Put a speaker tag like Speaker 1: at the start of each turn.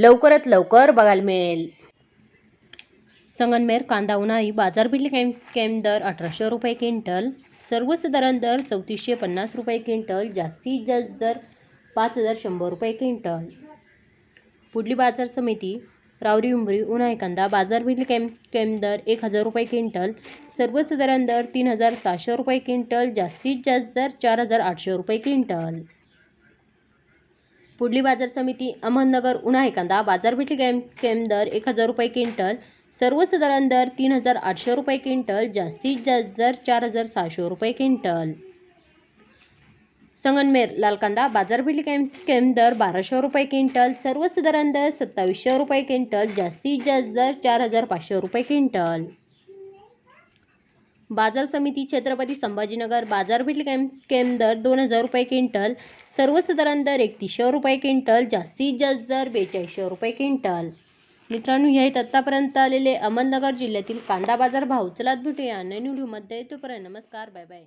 Speaker 1: लवकरात लवकर बघायला मिळेल. संगनमेर कांदा उन्हाळी बाजारपेठली कॅम कॅम दर अठराशे रुपये क्विंटल. सर्वसाधारण दर चौतीसशे पन्नास रुपये क्विंटल. जास्तीत जास्त दर पाच हजार शंभर रुपये क्विंटल. पुढली बाजार समिती रावरी उंबरी उन्हाळी कांदा बाजारपेठली कॅम केम दर एक हजार रुपये क्विंटल. सर्वसाधारण दर तीन हजार सहाशे रुपये क्विंटल. जास्तीत जास्त दर चार हजार आठशे रुपये क्विंटल. पुढली बाजार समिती अहमदनगर उन्हाळी कांदा बाजारपेठी कॅम केम दर एक हजार रुपये क्विंटल. सर्वसाधारण दर तीन हजार आठशे रुपये क्विंटल जास्तीत जास्त दर चार हजार सहाशे रुपये क्विंटल. संगनमेर लाल कांदा बाजारपेठी केम केम दर बाराशे रुपये क्विंटल. सर्वसाधारण दर सत्तावीसशे रुपये क्विंटल जास्तीत जास्त दर चार हजार पाचशे रुपये क्विंटल. बाजार समिती छत्रपती संभाजीनगर बाजारपेठ कॅम कॅम दर दोन हजार रुपये क्विंटल सर्वसाधारण दर एकतीसशे रुपये क्विंटल जास्तीत जास्त दर बेचाळीसशे रुपये क्विंटल. मित्रांनो हे आहेत आत्तापर्यंत आलेले अहमदनगर जिल्ह्यातील कांदा बाजार भाव. चला भेटूया नवीन व्हिडिओमध्ये. तोपर्यंत नमस्कार बाय बाय.